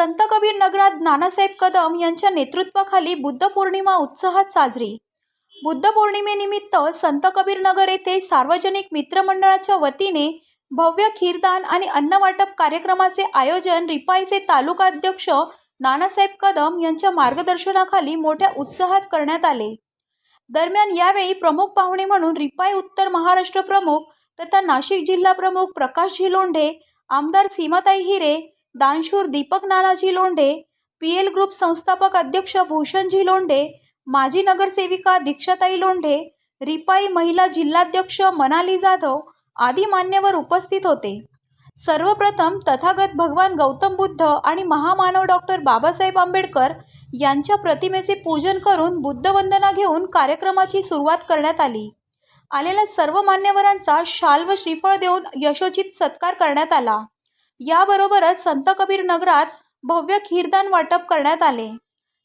संत कबीर नगरात नानासाहेब कदम यांच्या नेतृत्वाखाली बुद्ध पौर्णिमा उत्साहात साजरी. बुद्ध पौर्णिमेनिमित्त संत कबीर नगर येथे सार्वजनिक मित्रमंडळाच्या वतीने भव्य खीरदान आणि अन्नवाटप कार्यक्रमाचे आयोजन रिपाईचे तालुकाध्यक्ष नानासाहेब कदम यांच्या मार्गदर्शनाखाली मोठ्या उत्साहात करण्यात आले. दरम्यान यावेळी प्रमुख पाहुणे म्हणून रिपाई उत्तर महाराष्ट्र प्रमुख तथा नाशिक जिल्हा प्रमुख प्रकाश झिलोंढे आमदार सीमाताई हिरे दानशूर Deepak Nanaji Londhe P L group संस्थापक अध्यक्ष भूषणजी लोंढे माजी नगरसेविका दीक्षाताई लोंढे रिपाई महिला जिल्हाध्यक्ष मनाली जाधव आदी मान्यवर उपस्थित होते. सर्वप्रथम तथागत भगवान गौतम बुद्ध आणि महामानव डॉक्टर बाबासाहेब आंबेडकर यांच्या प्रतिमेचे पूजन करून बुद्धवंदना घेऊन कार्यक्रमाची सुरुवात करण्यात आली. आलेल्या सर्व मान्यवरांचा शाल व श्रीफळ देऊन यशोचित सत्कार करण्यात आला. याबरोबरच संत कबीर नगरात भव्य खीरदान वाटप करण्यात आले.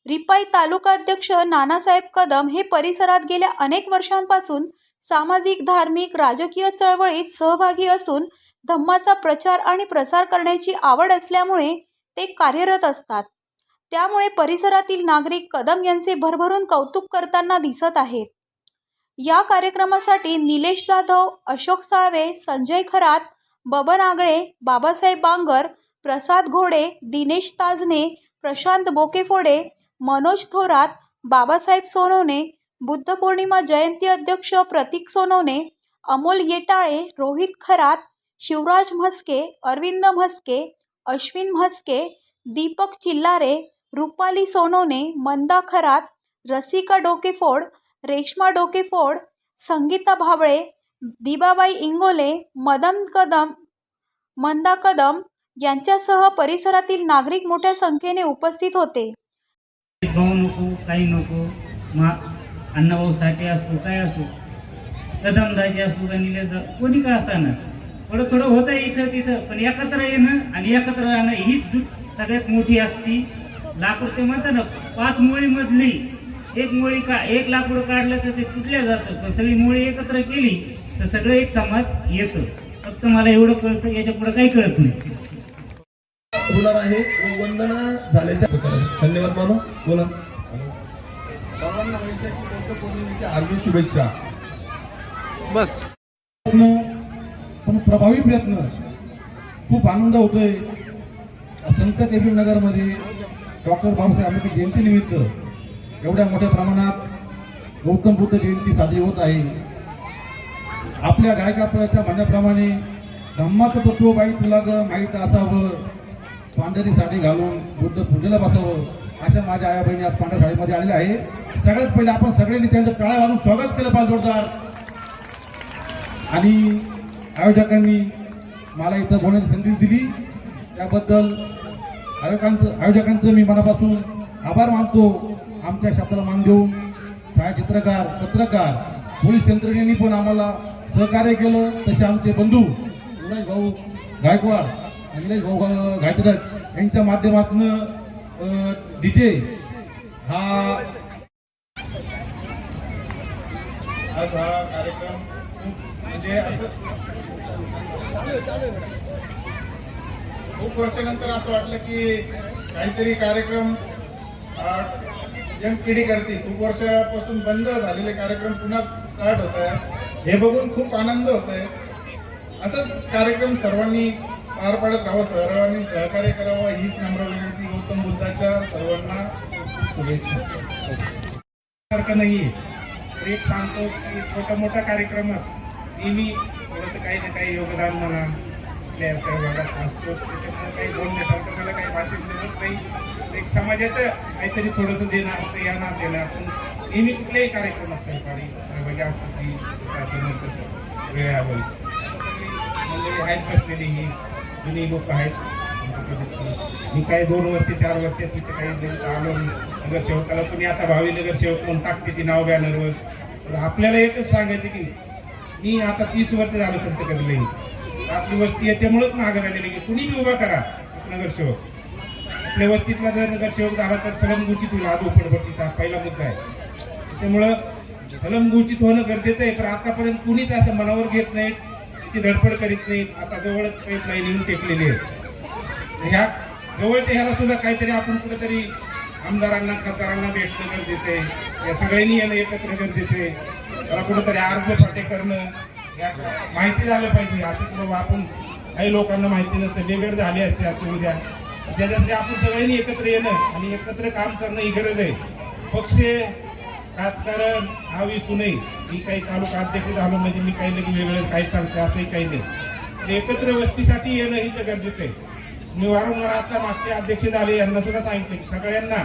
रिपाई तालुका अध्यक्ष नानासाहेब कदम हे परिसरात गेल्या अनेक वर्षांपासून सामाजिक धार्मिक राजकीय चळवळीत सहभागी असून धम्माचा प्रचार आणि प्रसार करण्याची आवड असल्यामुळे ते कार्यरत असतात. त्यामुळे परिसरातील नागरिक कदम यांचे भरभरून कौतुक करताना दिसत आहेत. या कार्यक्रमासाठी निलेश जाधव अशोक साळवे संजय खरात बबन आगळे बाबासाहेब बांगर प्रसाद घोडे दिनेश ताजने प्रशांत बोकेफोडे मनोज थोरात बाबासाहेब सोनवणे बुद्ध पौर्णिमा जयंती अध्यक्ष प्रतीक सोनवणे अमोल येटाळे रोहित खरात शिवराज म्हस्के अरविंद म्हस्के अश्विन म्हस्के दीपक चिल्लारे रुपाली सोनवणे मंदा खरात रसिका डोकेफोड रेश्मा डोकेफोड संगीता भावळे दिबाबाई इंगोले मदन कदम मंदा कदम यांच्यासह परिसरातील नागरिक मोठ्या संख्येने उपस्थित होते. भाऊ नको काही नको मा अण्णाभाऊ साठे असो काय असो कदमदाजी असो का कोणी का असणार थोडं थोडं होतं इथं तिथं पण एकत्र येणं आणि एकत्र राहणं हीच जूट सगळ्यात मोठी असती लाकूड ते म्हणतात ना पाच मुळी मधली एक मुळी का एक लाकूड काढलं तर ते तुटल्या जातं पण सगळी मुळी एकत्र केली तर सगळं एक समाज येतं. फक्त मला एवढं कळतं याच्यापुढे काही कळत नाही. होणार आहे वंदना झाल्याच्या धन्यवाद मामा. बोला. सर्वांना वैशाखी बौद्ध पौर्णिमेच्या हार्दिक शुभेच्छा. बस. पण प्रभावी प्रयत्न. खूप आनंद होतोय. संत कबीर नगरमध्ये डॉक्टर बाबासाहेब आंबेडकर जयंतीनिमित्त एवढ्या मोठ्या प्रमाणात गौतम बुद्ध जयंती साजरी होत आहे. आपल्या गायकाच्या म्हणण्याप्रमाणे धम्माचं तत्व बाई तुला ग माहीत असावं. पांढरी साडी घालून बुद्ध पूजेला बसावं. अशा माझ्या आया बहिणी आज पांढऱ्या साडीमध्ये आलेल्या आहे. सगळ्यात पहिले आपण सगळ्यांनी त्यांचं टाळ्या घालून स्वागत केलं पाहिजे जोरदार. आणि आयोजकांनी मला इथं बोलण्याची संधी दिली. त्याबद्दल आयोजकांचं आयोजकांचं मी मनापासून आभार मानतो. आमच्या शब्दाला मान देऊन छायाचित्रकार पत्रकार पोलीस यंत्रणेने पण आम्हाला सहकार्य केलं तसे आमचे बंधू निलेश भाऊ गायकवाड निलेश भाऊ गा- गायकवाड यांच्या माध्यमातून डीजे हा आज हा कार्यक्रम म्हणजे असं खूप वर्षानंतर असं वाटलं की काहीतरी कार्यक्रम यंग पिढी करते खूप वर्षापासून बंद झालेले कार्यक्रम पुन्हा स्टार्ट होत आहे हे बघून खूप आनंद होतोय. असंच कार्यक्रम सर्वांनी पार पाडत राहावं सर्वांनी सहकार्य करावं. हीच नम्र विनंती गौतम बुद्धाच्या सर्वांना. शुभेच्छा. सारखं नाहीये. एक सांगतो की छोटा मोठा कार्यक्रमात नेहमी थोडंसं काही ना काही योगदान म्हणा आपल्या या सहभागात असतो त्याच्यामुळे काही बोलण्यासारखं मला काही भाषेत मिळत नाही. एक समाजाचं काहीतरी थोडंसं देणं असतं या नात्याला. आपण नेहमी कुठल्याही कार्यक्रमात सहकारी म्हणजे सहभागी असतो वेळ मंडळी म्हणजे आहेत बसलेली ही जुनी लोक आहेत. मी काही दोन वर्ष चार वर्ष तिथे काही आलो नगरसेवकाला तुम्ही आता भावी नगरसेवक म्हणून टाकते ती नाव बॅनरवर तर आपल्याला एकच सांगायचं की मी आता तीस वर्ष झालं संत कधी आपली वस्ती याच्यामुळेच मागं राहिलेली की कुणी बी उभा करा नगरसेवक. आपल्या वस्तीतला जर नगरसेवक झाला तर सलमगुचित तुला आज उपडपट्टीचा पहिला मुद्दा आहे. त्यामुळं सलमगुचित होणं गरजेचं आहे पण आतापर्यंत कुणीच असं मनावर घेत नाहीत ती धडपड करीत नाहीत आता जवळच पाईपलाईन येऊन टेकलेली आहे. ह्या जवळच्या ह्याला सुद्धा काहीतरी आपण कुठेतरी आमदारांना खासदारांना भेटणं गरजेचं आहे. या सगळ्यांनी येणं एकत्र गरजेचं आहे. त्याला कुठेतरी अर्ज फाटे करणं या माहिती झालं पाहिजे. आता की बाबा आपण काही लोकांना माहिती नसतं. बेगर झाले असते आता उद्या. त्याच्यासाठी आपण सगळ्यांनी एकत्र येणं आणि एकत्र काम करणं ही गरज आहे. पक्ष राजकारण हा विकू नये मी काही तालुका अध्यक्ष झालो म्हणजे मी काही लगे वेगळं काही सांगतो असंही काही नाही. एकत्र वस्तीसाठी येणं ही तर गरजेचं आहे. मी वारंवार आता मागचे अध्यक्ष झाले यांना सुद्धा सांगितले की सगळ्यांना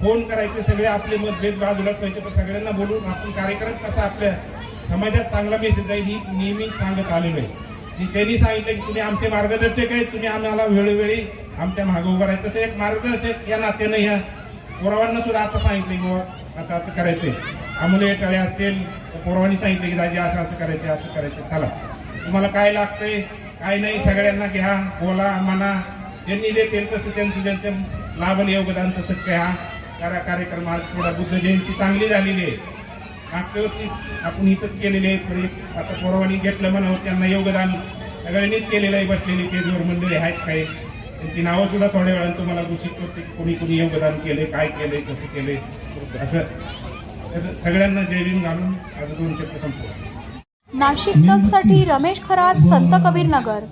फोन करायचे सगळे आपले मतभेद बाजूला ठेवायचे पण सगळ्यांना बोलून आपण कार्यक्रम कसा आपल्या समाजात चांगला मेसेज जाईल ही नेहमी सांगत आलेलो आहे. त्यांनी सांगितलं की तुम्ही आमचे मार्गदर्शक आहेत तुम्ही आम्हाला वेळोवेळी आमच्या मागे उभं राहायचं. तसं एक मार्गदर्शक या नात्यानं ह्या पुरावांना सुद्धा आता सांगितलं की बाबा असं असं करायचंय आमले टाळे असतील पोरावांनी सांगितले की दाजी असं असं करायचं असं करायचं. चला. तुम्हाला काय लागतंय काय नाही सगळ्यांना घ्या बोला म्हणा. ज्यांनी देतील तसं त्यांचं त्यांचं लाभन योगदान तसं घ्या करा कार्यक्रम आज थोडा बुद्ध जयंती चांगली झालेली आहे. मागच्या वर्षी आपण इथंच केलेले आहे आता पोरावांनी घेतलं म्हणावं त्यांना योगदान सगळ्यांनीच केलेलं आहे बसलेली पेजवर मंडळी आहेत काही. त्यांची नावं सुद्धा थोड्या वेळानं तुम्हाला घोषित करते कोणी कोणी योगदान केले काय केले कसं केले असं सगळ्यांना जय भीम घालून आज दोन शब्द नाशिक तकसाठी रमेश खरात संत कबीर नगर